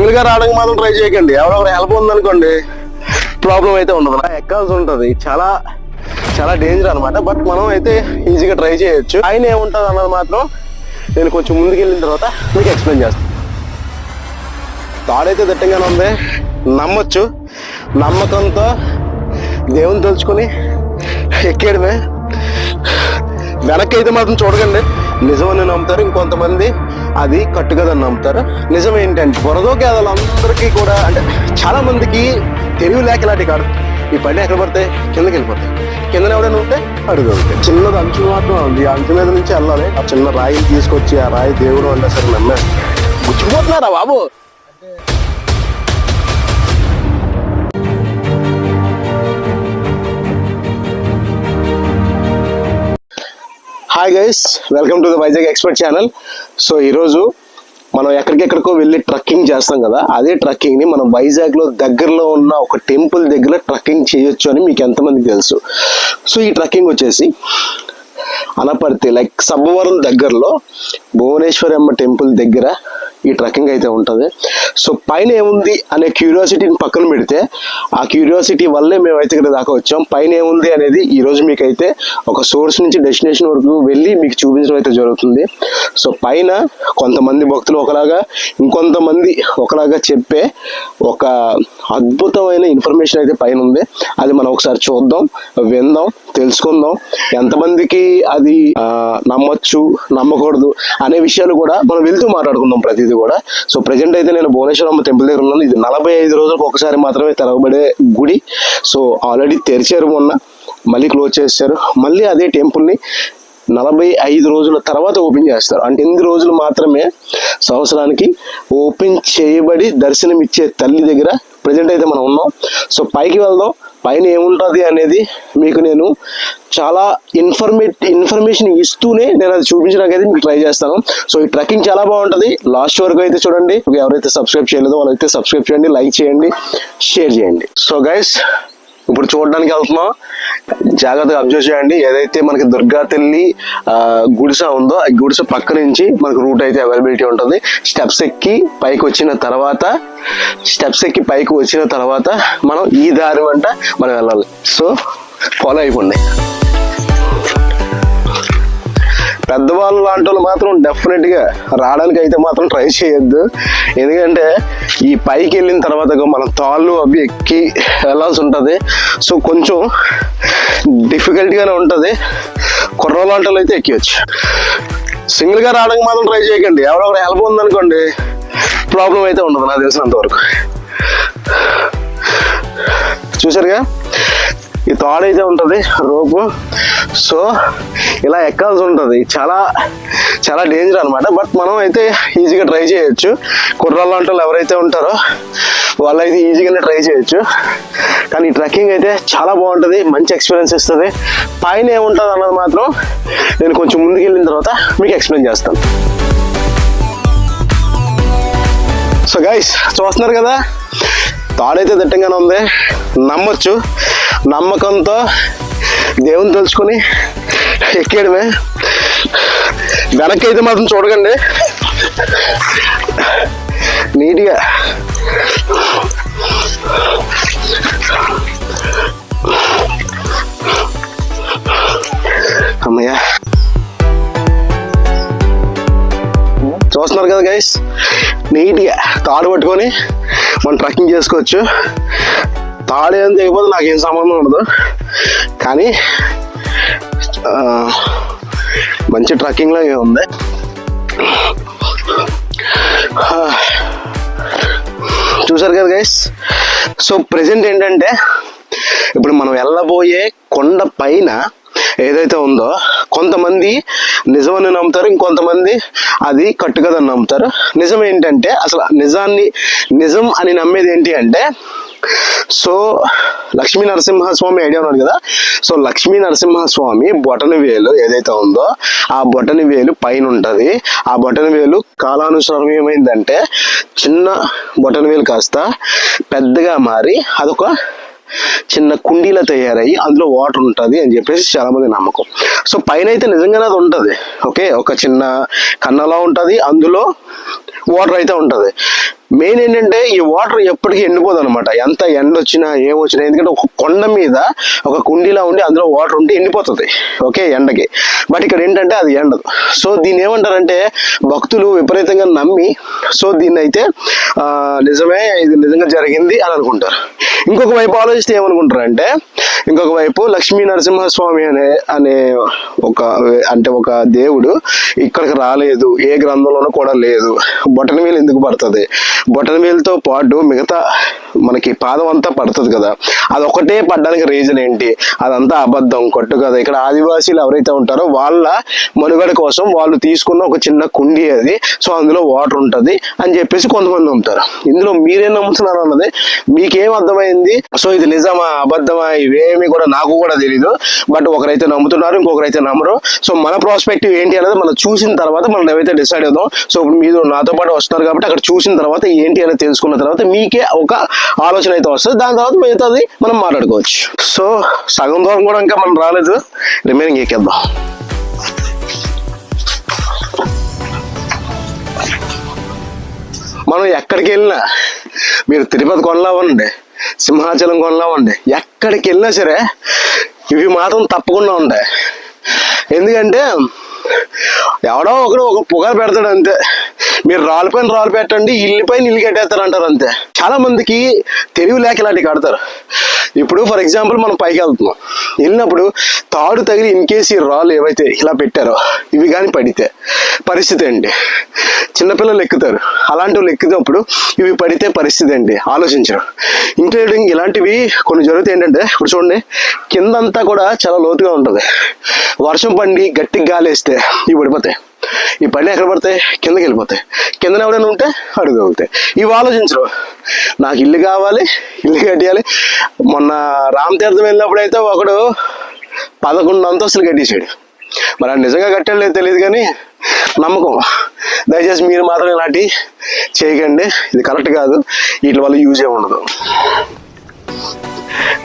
సింగిల్గా రావడానికి మాత్రం ట్రై చేయకండి. ఎవరో ఒకరు హెల్ప్ ఉందనుకోండి ప్రాబ్లం అయితే ఉండదు. ఎక్కాల్సి ఉంటది. చాలా చాలా డేంజర్ అనమాట బట్ మనం అయితే ఈజీగా ట్రై చేయొచ్చు. ఆయన ఏముంటుంది అన్నది మాత్రం నేను కొంచెం ముందుకు వెళ్ళిన తర్వాత మీకు ఎక్స్ప్లెయిన్ చేస్తాను. తాడైతే దట్టంగానే ఉంది. నమ్మొచ్చు. నమ్మకంతో దేవుని తలుచుకొని ఎక్కేయడమే. వెనక్కి అయితే మాత్రం చూడకండి. నిజమని నమ్ముతారు ఇంకొంతమంది. అది కట్టుకదని నమ్ముతారు. నిజం ఏంటంటే బురదోకేదలు అందరికీ కూడా అంటే చాలా మందికి తెలివి లేక ఇలాంటి కాదు. ఈ బండి ఎక్కడ పడితే కిందకి వెళ్ళిపోతాయి. కింద ఎవడైనా ఉంటే అడుగు చిన్నది అంచు మాత్రం ఉంది. ఆ అంచు మీద నుంచి వెళ్ళాలి. ఆ చిన్న రాయిని తీసుకొచ్చి ఆ రాయి దేవుడు అంటే సరే నమ్మే. గుచ్చిపోతున్నారా బాబు? Hi guys welcome to the Vizag expert channel so ఈరోజు మనం ఎక్కడికెక్కడికో వెళ్ళి ట్రక్కింగ్ చేస్తాం కదా అదే ట్రక్కింగ్ని మనం వైజాగ్లో దగ్గరలో ఉన్న ఒక టెంపుల్ దగ్గర ట్రక్కింగ్ చేయొచ్చు అని మీకు ఎంతమందికి తెలుసు. సో ఈ ట్రక్కింగ్ వచ్చేసి అనపర్తి లైక్ సబ్బవరం దగ్గరలో భువనేశ్వరి అమ్మ టెంపుల్ దగ్గర ఈ ట్రెక్కింగ్ అయితే ఉంటుంది. సో పైన ఏముంది అనే క్యూరియాసిటీని పక్కన పెడితే ఆ క్యూరియాసిటీ వల్లే మేమైతే ఇక్కడ దాకా వచ్చాం. పైన ఏముంది అనేది ఈరోజు మీకైతే ఒక సోర్స్ నుంచి డెస్టినేషన్ వరకు వెళ్ళి మీకు చూపించడం అయితే జరుగుతుంది. సో పైన కొంతమంది భక్తులు ఒకలాగా ఇంకొంతమంది ఒకలాగా చెప్పే ఒక అద్భుతమైన ఇన్ఫర్మేషన్ అయితే పైన ఉంది. అది మనం ఒకసారి చూద్దాం విందాం తెలుసుకుందాం. ఎంతమందికి అది నమ్మొచ్చు నమ్మకూడదు అనే విషయాలు కూడా మనం వెళ్తూ మాట్లాడుకుందాం ప్రతిదీ కూడా. సో ప్రజెంట్ అయితే నేను భువనేశ్వరమ్మ టెంపుల్ దగ్గర ఉన్నాను. ఇది నలభై ఐదు రోజులకు ఒకసారి మాత్రమే తెరవబడే గుడి. సో ఆల్రెడీ తెరిచారు మొన్న మళ్ళీ క్లోజ్ చేశారు. మళ్ళీ అదే టెంపుల్ని నలభై ఐదు రోజుల తర్వాత ఓపెన్ చేస్తారు. అంటే ఎనిమిది రోజులు మాత్రమే సంవత్సరానికి ఓపెన్ చేయబడి దర్శనం ఇచ్చే తల్లి దగ్గర ప్రజెంట్ అయితే మనం ఉన్నాం. సో పైకి వెళ్దాం. పైన ఏముంటుంది అనేది మీకు నేను చాలా ఇన్ఫర్మేట్ ఇన్ఫర్మేషన్ ఇస్తూనే నేను అది చూపించడానికి అయితే మీకు ట్రై చేస్తాను. సో ఈ ట్రెక్కింగ్ చాలా బాగుంటుంది. లాస్ట్ వరకు అయితే చూడండి. ఎవరైతే సబ్స్క్రైబ్ చేయలేదో వాళ్ళైతే సబ్స్క్రైబ్ చేయండి లైక్ చేయండి షేర్ చేయండి. సో గైస్ ఇప్పుడు చూడడానికి వెళ్తున్నాం. జాగ్రత్తగా అబ్జర్వ్ చేయండి. ఏదైతే మనకి దుర్గా తల్లి గుడిసె ఉందో ఆ గుడిసె పక్క నుంచి మనకు రూట్ అయితే అవైలబిలిటీ ఉంటుంది. స్టెప్స్ ఎక్కి పైకి వచ్చిన తర్వాత స్టెప్స్ ఎక్కి పైకి వచ్చిన తర్వాత మనం ఈ దారి వెంట మనం వెళ్ళాలి. సో ఫాలో అయిపోండి. పెద్దవాళ్ళు లాంటి వాళ్ళు మాత్రం డెఫినెట్గా రావడానికి అయితే మాత్రం ట్రై చేయొద్దు. ఎందుకంటే ఈ పైకి వెళ్ళిన తర్వాత మనం తాళ్ళు అవి ఎక్కి వెళ్ళాల్సి ఉంటుంది. సో కొంచెం డిఫికల్ట్ గానే ఉంటుంది. కుర్ర లాంటి వాళ్ళు అయితే ఎక్కివచ్చు సింగిల్గా రావడానికి మాత్రం ట్రై చేయకండి. ఎవరో ఒకరు హెల్ప్ ఉందనుకోండి ప్రాబ్లం అయితే ఉండదు నాకు తెలిసినంత వరకు. చూసారుగా ఈ తాడైతే ఉంటుంది రోపు. సో ఇలా ఎక్కాల్సి ఉంటుంది. చాలా చాలా డేంజర్ అనమాట బట్ మనం అయితే ఈజీగా ట్రై చేయొచ్చు. కుర్రాళ్ళు అంటే ఎవరైతే ఉంటారో వాళ్ళైతే ఈజీగానే ట్రై చేయొచ్చు. కానీ ఈ ట్రెక్కింగ్ అయితే చాలా బాగుంటుంది. మంచి ఎక్స్పీరియన్స్ ఇస్తుంది. పైన ఏముంటుంది అన్నది మాత్రం నేను కొంచెం ముందుకు వెళ్ళిన తర్వాత మీకు ఎక్స్ప్లెయిన్ చేస్తాను. సో గైస్ చూస్తున్నారు కదా? తాడైతే దట్టంగానే ఉంది. నమ్మొచ్చు. నమ్మకంతో దేవుని తలుచుకొని ఎక్కేయడమే. వెనక్కి అయితే మాత్రం చూడకండి. నీట్గా. అమ్మయ్యా. చూస్తున్నారు కదా గైస్ నీట్గా తాడు పట్టుకొని మనం ట్రెక్కింగ్ చేసుకోవచ్చు. తాడు ఏం తెగిపోతే నాకేం సంబంధం ఉండదు. కానీ మంచి ట్రెక్కింగ్ లాగే ఉంది. చూసారు కదా గైస్ సో ప్రెసెంట్ ఏంటంటే ఇప్పుడు మనం వెళ్ళబోయే కొండ పైన ఏదైతే ఉందో కొంతమంది నిజమని నమ్ముతారు ఇంకొంతమంది అది కట్టుకదని నమ్ముతారు. నిజం ఏంటంటే అసలు నిజాన్ని నిజం అని నమ్మేది ఏంటి అంటే సో లక్ష్మీ నరసింహస్వామి ఐడియా ఉన్నాడు కదా? సో లక్ష్మీ నరసింహస్వామి బొటని వేలు ఏదైతే ఉందో ఆ బొటని వేలు పైన ఉంటుంది. ఆ బొటని వేలు కాలానుసారం ఏమైందంటే చిన్న బొటన వేలు కాస్త పెద్దగా మారి అదొక చిన్న కుండీలా తయారయ్యి అందులో వాటర్ ఉంటుంది అని చెప్పేసి చాలామంది నమ్మకం. సో పైన అయితే నిజంగానే అది ఉంటుంది. ఓకే? ఒక చిన్న కన్నలా ఉంటుంది. అందులో వాటర్ అయితే ఉంటుంది. మెయిన్ ఏంటంటే ఈ వాటర్ ఎప్పటికీ ఎండిపోదు అనమాట ఎంత ఎండ వచ్చినా ఏమొచ్చినా ఎందుకంటే ఒక కొండ మీద ఒక కుండీలా ఉండి అందులో వాటర్ ఉంటే ఎండిపోతుంది. ఓకే ఎండకి. బట్ ఇక్కడ ఏంటంటే అది ఎండదు. సో దీన్ని ఏమంటారంటే భక్తులు విపరీతంగా నమ్మి సో దీన్ని అయితే నిజమే ఇది నిజంగా జరిగింది అని అనుకుంటారు. ఇంకొక వైపు ఆలోచిస్తే ఏమనుకుంటారు అంటే ఇంకొక వైపు లక్ష్మీ నరసింహస్వామి అనే అనే ఒక అంటే ఒక దేవుడు ఇక్కడికి రాలేదు ఏ గ్రంథంలోనూ కూడా లేదు. బొటన మీద ఎందుకు పడుతుంది? బొటన వేలుతో పాటు మిగతా మనకి పాదం అంతా పడుతుంది కదా అది ఒకటే పడ్డానికి రీజన్ ఏంటి? అదంతా అబద్ధం కొట్టు కదా. ఇక్కడ ఆదివాసీలు ఎవరైతే ఉంటారో వాళ్ళ మనుగడ కోసం వాళ్ళు తీసుకున్న ఒక చిన్న కుండీ అది. సో అందులో వాటర్ ఉంటుంది అని చెప్పేసి కొంతమంది నమ్ముతారు. ఇందులో మీరేం నమ్ముతున్నారు అన్నది మీకేం అర్థమైంది? సో ఇది నిజమా అబద్ధమా? ఇవేమి కూడా నాకు కూడా తెలీదు. బట్ ఒకరైతే నమ్ముతున్నారు ఇంకొకరైతే నమ్మరు. సో మన ప్రాస్పెక్టివ్ ఏంటి అనేది మనం చూసిన తర్వాత మనం ఏవైతే డిసైడ్ అవుదాం సో ఇప్పుడు మీరు నాతో పాటు వస్తున్నారు కాబట్టి అక్కడ చూసిన తర్వాత ఏంటి అనేది తెలుసుకున్న తర్వాత మీకే ఒక ఆలోచన అయితే వస్తుంది. దాని తర్వాత మిగతాది మనం మాట్లాడుకోవచ్చు. సో సగం దూరం కూడా ఇంకా మనం రాలేదు. రిమైనింగ్ ఎక్కేద్దాం. మనం ఎక్కడికి వెళ్ళినా మీరు తిరుపతి కొనలామండి సింహాచలం కొనలామండి ఎక్కడికి వెళ్ళినా సరే ఇవి మాత్రం తప్పకుండా ఉంటాయి. ఎందుకంటే ఎవడో ఒకడు ఒక పొగ పెడతాడు అంతే. మీరు రాళ్ళ పైన రాళ్ళు పెట్టండి ఇల్లు పైన ఇల్లు కట్టేస్తారు అంటారు అంతే. చాలా మందికి తెలివి లేక ఇలాంటివి కడతారు. ఇప్పుడు ఫర్ ఎగ్జాంపుల్ మనం పైకి వెళ్తున్నాం. వెళ్ళినప్పుడు తాడు తగిలి ఇన్ కేసు ఈ రాళ్ళు ఏవైతే ఇలా పెట్టారో ఇవి కానీ పడితే పరిస్థితి ఏంటి? చిన్నపిల్లలు ఎక్కుతారు. అలాంటి వాళ్ళు ఎక్కుతున్నప్పుడు ఇవి పడితే పరిస్థితి ఏంటి? ఆలోచించరు. ఇంక్లూడింగ్ ఇలాంటివి కొన్ని జరుగుతాయి ఏంటంటే ఇప్పుడు చూడండి కిందంతా కూడా చాలా లోతుగా ఉంటుంది. వర్షం పండి గట్టి గాలి వేస్తే ఇవి పడిపోతాయి. ఈ పని ఎక్కడ పడతాయి కిందకి వెళ్ళిపోతాయి. కిందన ఎవరైనా ఉంటే అడుగు తగులుతాయి ఇవి ఆలోచించరు. నాకు ఇల్లు కావాలి ఇల్లు కట్టేయాలి. మొన్న రామ్ తీర్థం వెళ్ళినప్పుడు అయితే ఒకడు పదకొండు అంతస్తులు కట్టేశాడు మరి నిజంగా కట్టాడు లేదు తెలియదు కానీ నమ్మకం. దయచేసి మీరు మాత్రం ఇలాంటి చేయకండి. ఇది కరెక్ట్ కాదు. వీటి వల్ల యూజ్ ఏమి ఉండదు.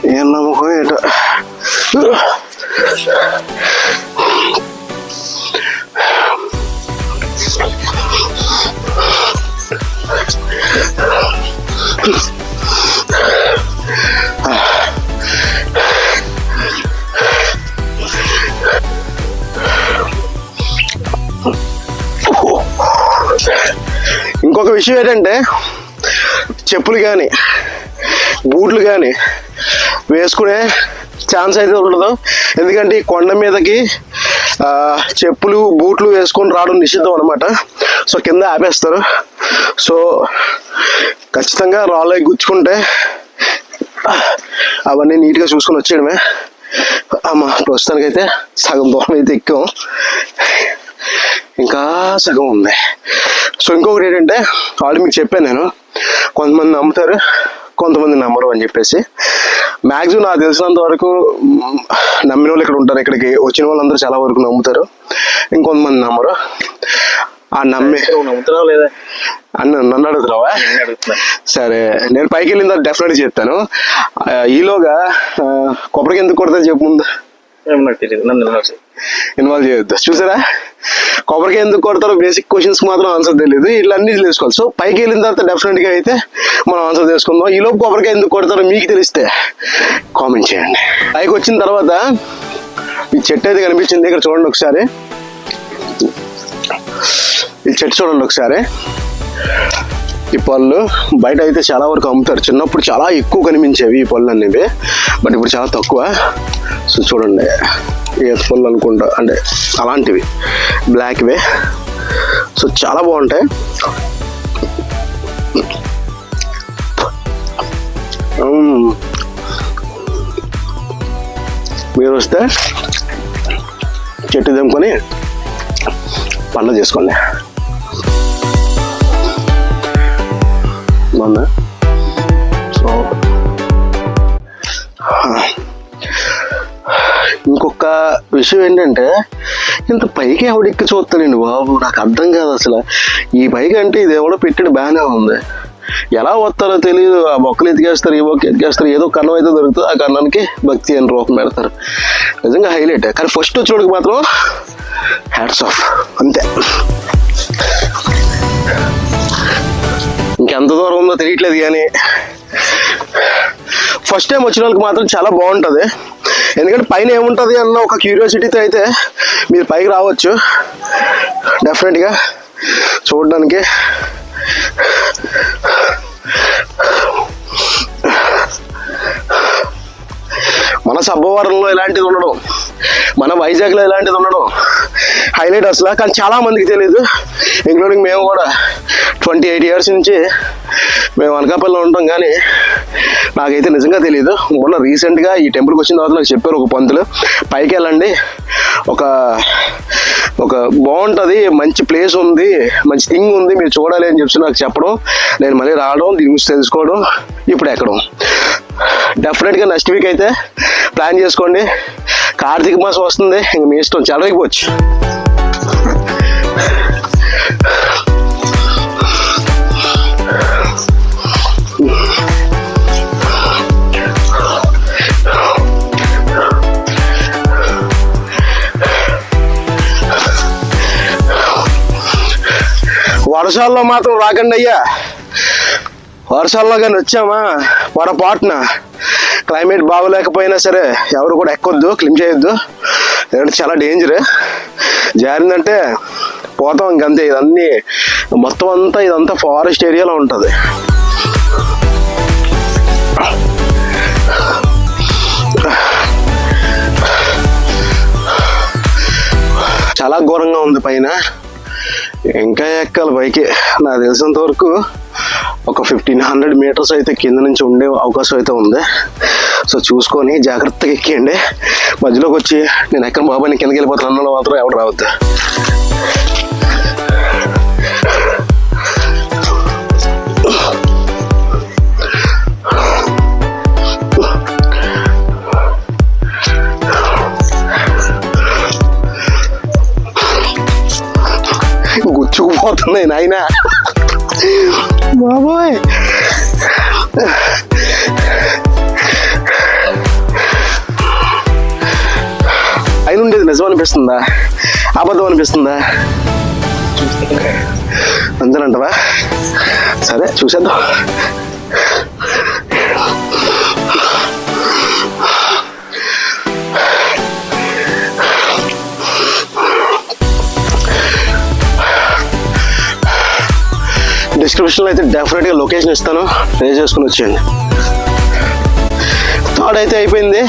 ఏం నమ్మకం ఏంటో. ఇంకొక విషయం ఏంటంటే చెప్పులు కానీ బూట్లు కానీ వేసుకునే ఛాన్స్ అయితే ఉండదు. ఎందుకంటే ఈ కొండ మీదకి చెప్పులు బూట్లు వేసుకొని రావడం నిషిద్ధం అనమాట సో కింద ఆపేస్తారు. సో ఖచ్చితంగా రాళ్ళకి గుచ్చుకుంటే అవన్నీ నీట్గా చూసుకొని వచ్చేయడమే. అమ్మా ప్రస్తుతానికైతే సగం దూరం అయితే ఎక్కాం. ఇంకా సగం ఉంది. సో ఇంకొకటి ఏంటంటే ఆల్రెడీ మీకు చెప్పాను నేను. కొంతమంది నమ్ముతారు. కొంతమంది నమ్మరు అని చెప్పేసి. మ్యాక్సిమం నాకు తెలిసినంత వరకు నమ్మిన వాళ్ళు ఇక్కడ ఉంటారు. ఇక్కడికి వచ్చిన వాళ్ళందరూ చాలా వరకు నమ్ముతారు. ఇంకొంతమంది నమ్మరు. ఆ నమ్మే నమ్ముతున్నావు లేదా? అన్న నన్ను అడుగుతున్నావా? నేను అడుగుతున్నా. సరే నేను పైకి వెళ్ళిన తర్వాత డెఫినెట్గా చెప్తాను. ఈలోగా కొబ్బరికి ఎందుకు కొడతా చెప్పు ముందు. నాకు తెలియదు. నన్ను ఇన్వాల్వ్ చేయొద్దు. చూసారా? కొబ్బరికి ఎందుకు కొడతారో బేసిక్ క్వశ్చన్స్ మాత్రం ఆన్సర్ తెలియదు ఇట్లన్నీ అన్ని తెలుసుకోవాలి. సో పైకి వెళ్ళిన తర్వాత డెఫినెట్గా అయితే మనం ఆన్సర్ తెలుసుకుందాం. ఈ లోపు కొబ్బరికి ఎందుకు కొడతారో మీకు తెలిస్తే కామెంట్ చేయండి. పైకి వచ్చిన తర్వాత ఈ చెట్టు అయితే కనిపించింది. ఇక్కడ చూడండి ఒకసారి. ఈ చెట్టు చూడండి ఒకసారి. ఈ పళ్ళు బయట అయితే చాలా వరకు అమ్ముతారు. చిన్నప్పుడు చాలా ఎక్కువ కనిపించేవి ఈ పళ్ళు అనేవి. బట్ ఇప్పుడు చాలా తక్కువ. సో చూడండి ఏ పళ్ళు అనుకుంటా అంటే అలాంటివి. బ్లాక్వే సో చాలా బాగుంటాయి. మీరు వస్తే చెట్టు తెంపుకొని పండ్లు చేసుకోండి. బాగుందా సో ఇంకొక విషయం ఏంటంటే ఇంత పైకి ఎవడెక్కి చూస్తానండి బాబు? నాకు అర్థం కాదు అసలు. ఈ పైకి అంటే ఇది ఎవడో పెట్టిన బాగానే ఉంది. ఎలా వస్తారో తెలియదు ఆ మొక్కలు ఎతికేస్తారు ఈ మొక్క ఎతికేస్తారు ఏదో కన్నం అయితే దొరుకుతుంది. ఆ కన్నానికి భక్తి అని రూపం పెడతారు. నిజంగా హైలైట్. కానీ ఫస్ట్ వచ్చినోడికి మాత్రం హ్యాట్స్ ఆఫ్. అంతే. ఇంకెంత దూరం ఉందో తెలియట్లేదు కానీ ఫస్ట్ టైం వచ్చిన వాళ్ళకి మాత్రం చాలా బాగుంటుంది. ఎందుకంటే పైన ఏముంటుంది అన్న ఒక క్యూరియాసిటీతో అయితే మీరు పైకి రావచ్చు. డెఫినెట్గా చూడడానికి. మన సబ్బవరంలో ఇలాంటిది ఉండడం మన వైజాగ్లో ఇలాంటిది ఉండడం హైలైట్ అసలు కానీ చాలా మందికి తెలియదు ఇంక్లూడింగ్ మేము కూడా. ట్వంటీ ఎయిట్ ఇయర్స్ నుంచి మేము అనకాపల్లిలో ఉంటాం కానీ నాకైతే నిజంగా తెలియదు మొన్న రీసెంట్గా ఈ టెంపుల్కి వచ్చిన తర్వాత నాకు చెప్పారు ఒక పంతులు పైకి వెళ్ళండి. ఒక ఒక బాగుంటుంది మంచి ప్లేస్ ఉంది మంచి థింగ్ ఉంది మీరు చూడాలి అని చెప్పి నాకు చెప్పడం నేను మళ్ళీ రావడం దీని గురించి తెలుసుకోవడం ఇప్పుడు ఎక్కడం. డెఫినెట్గా నెక్స్ట్ వీక్ అయితే ప్లాన్ చేసుకోండి. కార్తీక మాసం వస్తుంది ఇంక మీ ఇష్టం చెలవకపోవచ్చు వర్షాల్లో మాత్రం రాకండి అయ్యా. వర్షాల్లో కానీ వచ్చామా? పొరపాటున క్లైమేట్ బాగోలేకపోయినా సరే ఎవరు కూడా ఎక్కొద్దు క్లిమ్ చేయొద్దు. ఎందుకంటే చాలా డేంజర్. జారిందంటే పోతాం ఇంకంతే ఇదన్నీ మొత్తం అంతా ఇదంతా ఫారెస్ట్ ఏరియాలో ఉంటుంది. చాలా ఘోరంగా ఉంది పైన. ఇంకా ఎక్కాలి పైకి. నాకు తెలిసినంత వరకు ఒక ఫిఫ్టీన్ హండ్రెడ్ మీటర్స్ అయితే కింద నుంచి ఉండే అవకాశం అయితే ఉంది. సో చూసుకొని జాగ్రత్తగా ఎక్కియండి. మధ్యలోకి వచ్చి నేను ఎక్కడ బాబాయ్ కిందకి వెళ్ళిపోతాను. అన్నలో మాత్రం ఎవరు రావద్దు. అవుతున్నాయి నాయన. బాబోయ్. అయిన ఉండేది నిజం అనిపిస్తుందా? అబద్ధం అనిపిస్తుందా? అంతేనంటవా సరే చూసేద్దాం. డిస్క్రిప్షన్లో అయితే డెఫినెట్గా లొకేషన్ ఇస్తాను. ట్రై చేసుకుని వచ్చేయండి. థర్డ్ అయితే అయిపోయింది.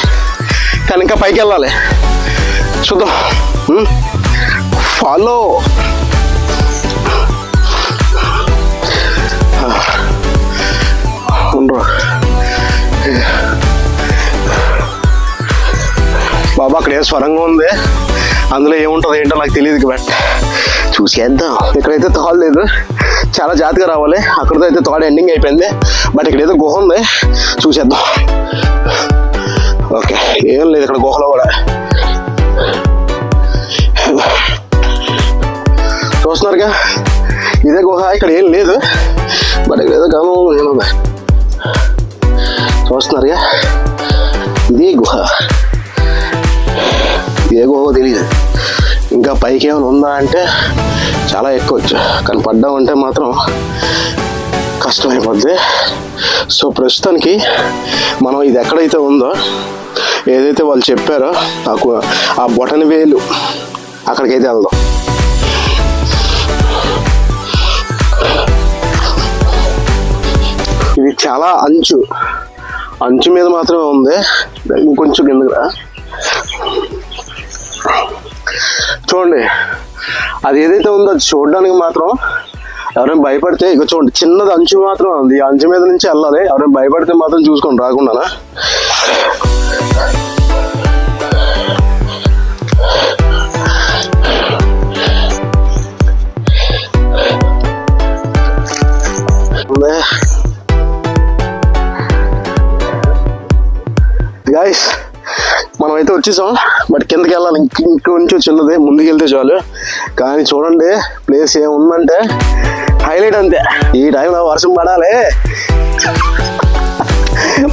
కానీ ఇంకా పైకి వెళ్ళాలి. చూద్దాం. Hmm? Follow ah. ఉండరు బాబా అక్కడ ఏ స్వరంగా ఉంది. అందులో ఏముంటుంది ఏంటో నాకు తెలియదు బట్ చూసేద్దాం. ఇక్కడైతే తాడు చాలా జాతిగా రావాలి. అక్కడితో అయితే తోడ ఎండింగ్ అయిపోయింది. బట్ ఇక్కడ ఏదో గుహ ఉంది. చూసేద్దాం. ఓకే ఏం లేదు ఇక్కడ గుహలో కూడా. చూస్తున్నారుగా? ఇదే గుహ ఇక్కడ ఏం లేదు. బట్ ఇక్కడ ఏదో గమనం ఏముంది చూస్తున్నారుగా? ఇదే గుహ. ఏ గుహ తెలియదు. ఇంకా పైకి ఏమైనా ఉందా అంటే చాలా ఎక్కువ కానీ పడ్డామంటే మాత్రం కష్టమైపోద్ది. సో ప్రస్తుతానికి మనం ఇది ఎక్కడైతే ఉందో ఏదైతే వాళ్ళు చెప్పారో నాకు ఆ బొటని వేలు అక్కడికైతే వెళ్దాం. ఇది చాలా అంచు. అంచు మీద మాత్రమే ఉంది. ఇంకొంచెం కిందకి చూడండి. అది ఏదైతే ఉందో అది చూడడానికి మాత్రం ఎవరైనా భయపడితే ఇక చూడండి చిన్నది అంచు మాత్రం ఉంది. ఈ అంచు మీద నుంచి వెళ్ళాలి. ఎవరైనా భయపడితే మాత్రం చూసుకోండి రాకుండా వచ్చేసాం. బట్ కిందకి వెళ్ళాలి. ఇంక ఇంకొంచెం చిన్నది. ముందుకు వెళ్తే చాలు. కానీ చూడండి ప్లేస్ ఏముందంటే హైలైట్ అంతే. ఈ టైంలో వర్షం పడాలి.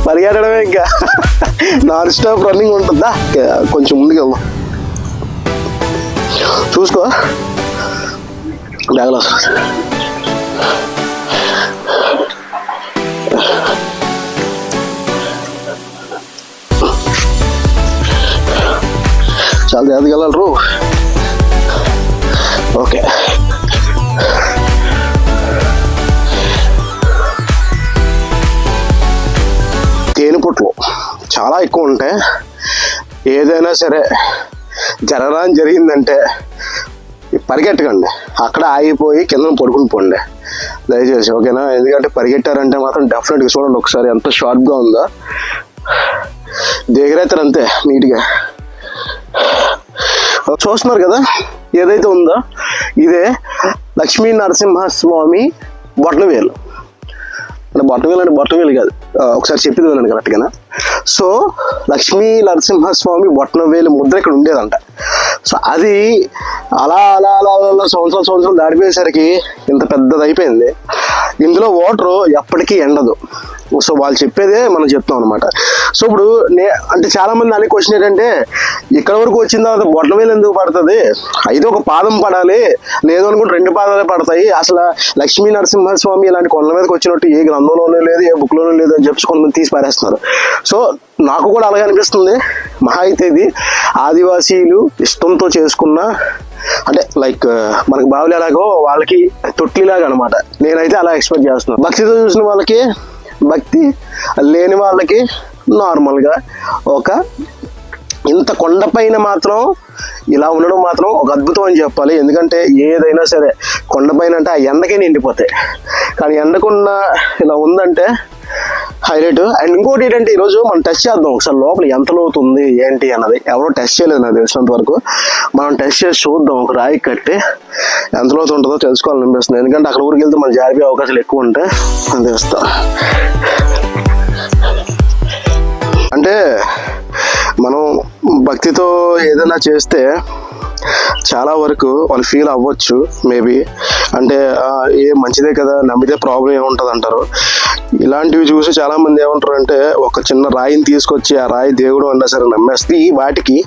పరిగెట్టడమే ఇంకా. నాన్ స్టాప్ రన్నింగ్ ఉంటుందా? కొంచెం ముందుకు వెళ్దాం. చూసుకో. బ్యాగ్లో చాలా వెళ్ళరు ఓకే. తేనెపుట్లు చాలా ఎక్కువ ఉంటాయి. ఏదైనా సరే జరగడం జరిగిందంటే పరిగెట్టకండి. అక్కడ ఆగిపోయి కింద పడుకుని పోండి. దయచేసి ఓకేనా? ఎందుకంటే పరిగెట్టారంటే మాత్రం డెఫినెట్గా చూడండి ఒకసారి ఎంత షార్ప్గా ఉందో. దిగరేతారు అంతే నీట్గా చూస్తున్నారు కదా? ఏదైతే ఉందో ఇదే లక్ష్మీ నరసింహస్వామి బొట్టవేలు అంటే బొట్టవేలు అంటే బొట్టవేలు కాదు. ఒకసారి చెప్పింది వెళ్ళండి కరెక్ట్గా. సో లక్ష్మీ నరసింహస్వామి బొట్టనవేలు ముద్ర ఇక్కడ ఉండేదంట. సో అది అలా అలా అలా అలా అలా సంవత్సరాలు సంవత్సరాలు దాటిపోయేసరికి ఇంత పెద్దది అయిపోయింది ఇందులో వాటర్ ఎప్పటికీ ఎండదు. సో వాళ్ళు చెప్పేదే మనం చెప్తాం అనమాట సో ఇప్పుడు నే అంటే చాలామంది దానికి అనే క్వశ్చన్ ఏంటంటే ఇక్కడ వరకు వచ్చిన తర్వాత బొట్ల వేలు ఎందుకు పడుతుంది? అయితే ఒక పాదం పడాలి. లేదు అనుకుంటే రెండు పాదాలే పడతాయి. అసలు లక్ష్మీ నరసింహస్వామి ఇలాంటి కొండల మీదకి వచ్చినట్టు ఏ గ్రంథంలోనూ లేదు ఏ బుక్లోనూ లేదు అని చెప్పి కొంతమంది తీసి పారేస్తున్నారు. సో నాకు కూడా అలాగే అనిపిస్తుంది. మహా అయితే ఇది ఆదివాసీలు ఇష్టంతో చేసుకున్న అంటే లైక్ మనకి బావులు ఎలాగో వాళ్ళకి తొట్లిలాగా అనమాట నేనైతే అలా ఎక్స్పెక్ట్ చేస్తున్నాను. భక్తితో చూసిన వాళ్ళకి భక్తి లేని వాళ్ళకి నార్మల్గా ఒక ఇంత కొండపైన మాత్రం ఇలా ఉండడం మాత్రం ఒక అద్భుతం అని చెప్పాలి. ఎందుకంటే ఏదైనా సరే కొండపైన అంటే ఆ ఎండకే నిండిపోతాయి. కానీ ఎండకున్న ఇలా ఉందంటే హైలైట్ అండ్ ఇంకోటి ఏంటంటే ఈరోజు మనం టెస్ట్ చేద్దాం. ఒకసారి లోపల ఎంత లోతు ఉంది ఏంటి అన్నది. ఎవరో టెస్ట్ చేయలేదు నాకు తెలిసినంత వరకు. మనం టెస్ట్ చేసి చూద్దాం. ఒక రాయి కట్టి ఎంత లోతు ఉంటుందో తెలుసుకోవాలనిపిస్తుంది ఎందుకంటే అక్కడ ఊరికి వెళ్తే మన జారిపోయే అవకాశాలు ఎక్కువ ఉంటాయి. అని తెస్తా అంటే మనం భక్తితో ఏదైనా చేస్తే చాలా వరకు వాళ్ళు ఫీల్ అవ్వచ్చు మేబీ అంటే ఏ మంచిదే కదా నమ్మితే ప్రాబ్లం ఏముంటుంది అంటారు ఇలాంటివి చూసి చాలా మంది ఏమంటారు అంటే ఒక చిన్న రాయిని తీసుకొచ్చి ఆ రాయి దేవుడు అన్నా సరే నమ్మేస్తే వాటికి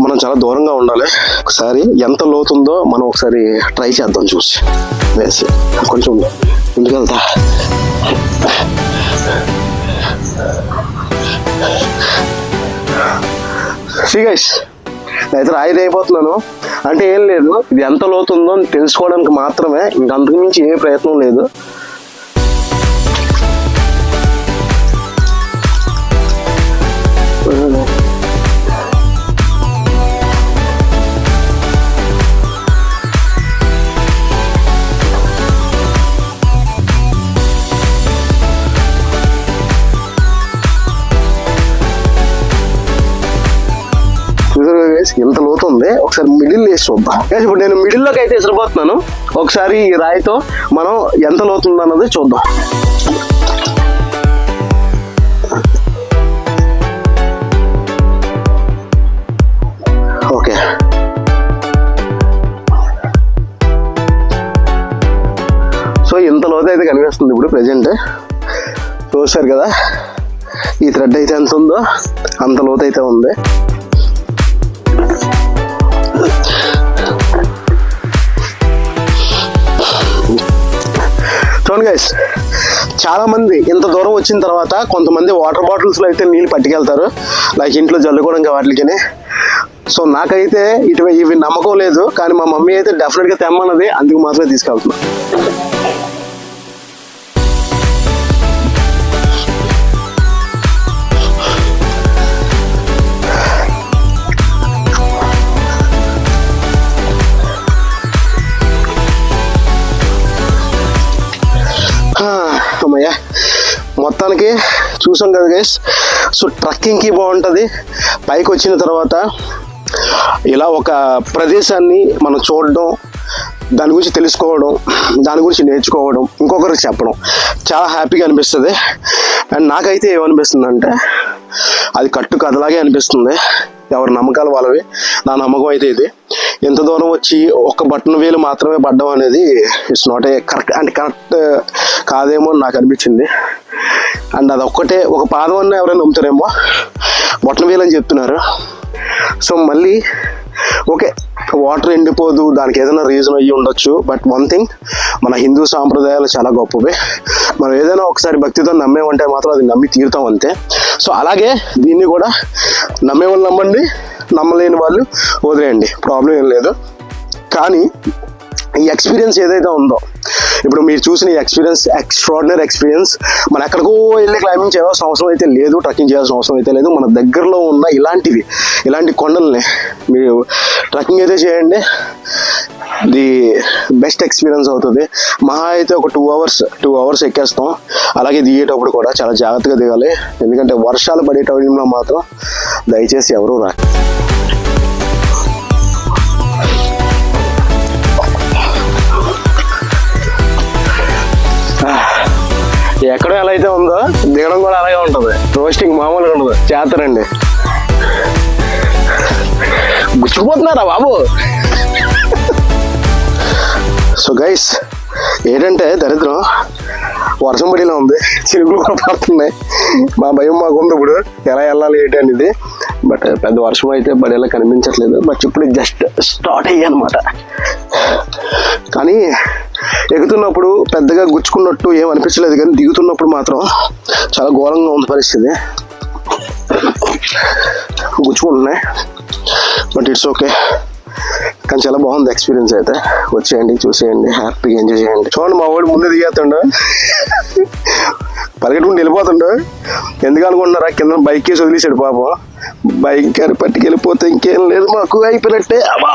మనం చాలా దూరంగా ఉండాలి. ఒకసారి ఎంత లోతుందో మనం ఒకసారి ట్రై చేద్దాం చూసి. వేసి కొంచెం ముందుకెళ్తా. గైస్ అయితే రాయి అయిపోతున్నాను అంటే ఏం లేదు. ఇది ఎంత లోతుందో అని తెలుసుకోవడానికి మాత్రమే ఇంక మించి ఏ ప్రయత్నం లేదు. ఎంత ఒకసారి మిడిల్ వేసి చూద్దాం. ఇప్పుడు నేను మిడిల్లోకి అయితే ఇసరిపోతున్నాను ఒకసారి ఈ రాయితో మనం ఎంత లోతుంది అన్నది చూద్దాం. ఓకే. సో ఇంత లోతు అయితే కనిపిస్తుంది ఇప్పుడు ప్రజెంట్ చూసారు కదా? ఈ థ్రెడ్ అయితే ఎంత ఉందో అంత లోతు అయితే ఉంది. గైస్ చాలా మంది ఇంత దూరం వచ్చిన తర్వాత కొంతమంది వాటర్ బాటిల్స్లో అయితే నీళ్ళు పట్టుకెళ్తారు. లైక్ ఇంట్లో జల్లుకోవడానికి వాటికి సో నాకైతే ఇటు ఇవి నమ్మకం లేదు. కానీ మా మమ్మీ అయితే డెఫినెట్గా తెమ్మన్నది. అందుకు మాత్రమే తీసుకెళ్తున్నాను చూసాం కదా గైస్ సో ట్రక్కింగ్కి బాగుంటుంది. పైకి వచ్చిన తర్వాత ఇలా ఒక ప్రదేశాన్ని మనం చూడడం దాని గురించి తెలుసుకోవడం దాని గురించి నేర్చుకోవడం ఇంకొకరికి చెప్పడం చాలా హ్యాపీగా అనిపిస్తుంది. అండ్ నాకైతే ఏమనిపిస్తుంది అంటే అది కట్టు కథలాగే అనిపిస్తుంది. ఎవరి నమ్మకాలు వాళ్ళవి. నా నమ్మకం అయితే ఇది. ఎంత దూరం వచ్చి ఒక బటన్ వేలు మాత్రమే పడ్డం అనేది ఇట్స్ నాట్ ఏ కరెక్ట్ అంటే కరెక్ట్ కాదేమో అని నాకు అనిపించింది. అండ్ అది ఒక్కటే ఒక పాదం అన్న ఎవరైనా నమ్ముతారేమో. బొట్టన వేలు అని చెప్తున్నారు. సో మళ్ళీ ఓకే వాటర్ ఎండిపోదు దానికి ఏదైనా రీజన్ అయ్యి ఉండొచ్చు. బట్ వన్ థింగ్ మన హిందూ సాంప్రదాయాలు చాలా గొప్పవి. మనం ఏదైనా ఒకసారి భక్తితో నమ్మేమంటే మాత్రం అది నమ్మి తీరుతాం అంతే. సో అలాగే దీన్ని కూడా నమ్మేవాళ్ళు నమ్మండి నమ్మలేని వాళ్ళు వదిలేయండి. ప్రాబ్లం ఏం లేదు. కానీ ఈ ఎక్స్పీరియన్స్ ఏదైతే ఉందో ఇప్పుడు మీరు చూసిన ఈ ఎక్స్పీరియన్స్ ఎక్స్ట్రాడినరీ ఎక్స్పీరియన్స్ మన ఎక్కడికో వెళ్ళి క్లైంబింగ్ చేయాల్సిన అవసరం అయితే లేదు ట్రక్కింగ్ చేయాల్సిన అవసరం అయితే లేదు. మన దగ్గరలో ఉన్న ఇలాంటివి ఇలాంటి కొండల్ని మీరు ట్రక్కింగ్ అయితే చేయండి. ది బెస్ట్ ఎక్స్పీరియన్స్ అవుతుంది. మహా అయితే ఒక టూ అవర్స్ టూ అవర్స్ ఎక్కేస్తాం. అలాగే దిగేటప్పుడు కూడా చాలా జాగ్రత్తగా దిగాలి. ఎందుకంటే వర్షాలు పడే టైంలో మాత్రం దయచేసి ఎవరు రా ఎక్కడో ఎలా అయితే ఉందో దిగడం కూడా అలాగే ఉంటుంది. రోస్టింగ్ మామూలుగా ఉండదు. చేస్తారండి గుచ్చుకుపోతున్నారా బాబు? సో గైస్ ఏంటంటే దరిద్రం. వర్షం పడిలా ఉంది. చినుకులు కూడా పడుతున్నాయి. మా భయం మాకు ఉంది ఇప్పుడు. ఎలా వెళ్ళాలి ఏంటి అనేది. బట్ పెద్ద వర్షం అయితే పడేలా కనిపించట్లేదు. బట్ ఇప్పుడు జస్ట్ స్టార్ట్ అయ్యి అనమాట కానీ ఎక్కుతున్నప్పుడు పెద్దగా గుచ్చుకున్నట్టు ఏం అనిపించలేదు కానీ దిగుతున్నప్పుడు మాత్రం చాలా ఘోరంగా ఉంది పరిస్థితి. గుచ్చుకుంటున్నాయి బట్ ఇట్స్ ఓకే కానీ చాలా బాగుంది ఎక్స్పీరియన్స్ అయితే. వచ్చేయండి చూసేయండి హ్యాపీగా ఎంజాయ్ చేయండి. చూడండి మా వాడు ముందే దిగేస్తుండు. పరిగెట్టుకుంటూ వెళ్ళిపోతుండు. ఎందుకు అనుకుంటున్నారా? కింద బైక్ కేసు వదిలేసాడు పాపం. బైక్ గారి పట్టుకెళ్ళిపోతే ఇంకేం లేదు మాకు అయిపోయినట్టే. అబ్బా!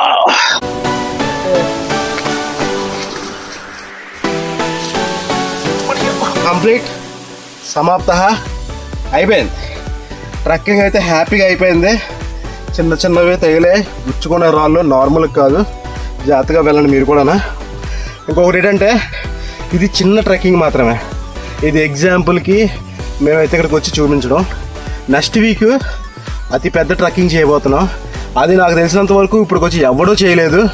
కంప్లీట్. సమాప్త. అయిపోయింది. ట్రెక్కింగ్ అయితే హ్యాపీగా అయిపోయింది. చిన్న చిన్నవి తగిలే. గుచ్చుకునే రాళ్ళు నార్మల్ కాదు. జాగ్రత్తగా వెళ్ళండి మీరు కూడానా. ఇంకొకటి ఏంటంటే ఇది చిన్న ట్రెక్కింగ్ మాత్రమే. ఇది ఎగ్జాంపుల్కి మేమైతే ఇక్కడికి వచ్చి చూపించడం. నెక్స్ట్ వీక్ అతి పెద్ద ట్రెక్కింగ్ చేయబోతున్నాం. అది నాకు తెలిసినంత వరకు ఇప్పటికొచ్చి ఎవడూ చేయలేదు.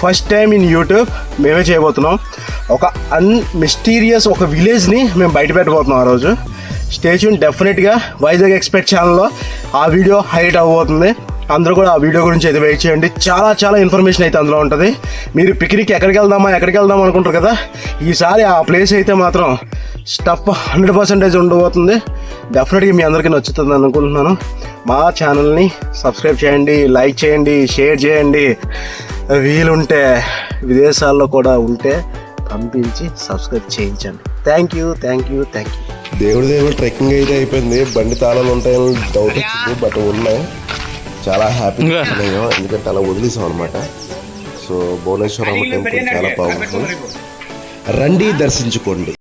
ఫస్ట్ టైం ఇన్ యూట్యూబ్ మేమే చేయబోతున్నాం. ఒక అన్ మిస్టీరియస్ ఒక విలేజ్ని మేము బయట పెట్టబోతున్నాం ఆ రోజు. స్టేషన్ డెఫినెట్గా వైజాగ్ ఎక్స్పెక్ట్ ఛానల్లో ఆ వీడియో హైలైట్ అవ్వబోతుంది. అందరూ కూడా ఆ వీడియో గురించి అయితే వెయిట్ చేయండి. చాలా చాలా ఇన్ఫర్మేషన్ అయితే అందులో ఉంటుంది. మీరు పిక్నిక్ ఎక్కడికి వెళ్దామా ఎక్కడికి వెళ్దాం అనుకుంటారు కదా ఈసారి ఆ ప్లేస్ అయితే మాత్రం స్టఫ్ హండ్రెడ్ పర్సెంటేజ్ ఉండబోతుంది. డెఫినెట్గా మీ అందరికీ నచ్చుతుంది అనుకుంటున్నాను. మా ఛానల్ని సబ్స్క్రైబ్ చేయండి లైక్ చేయండి షేర్ చేయండి. వీలుంటే విదేశాల్లో కూడా ఉంటే పంపించి సబ్స్క్రైబ్ చేయించండి. Thank you thank you thank you దేవుడి దేవుడు ట్రెక్కింగ్ అయితే అయిపోయింది. బండి తాళాలు ఉంటాయని డౌట్ వచ్చింది బట్ ఉన్నాయి. చాలా హ్యాపీగా ఉన్నాయో ఎందుకంటే అలా వదిలేసాం అనమాట సో భువనేశ్వరం టెంపుల్ చాలా బాగుంది రండి దర్శించుకోండి.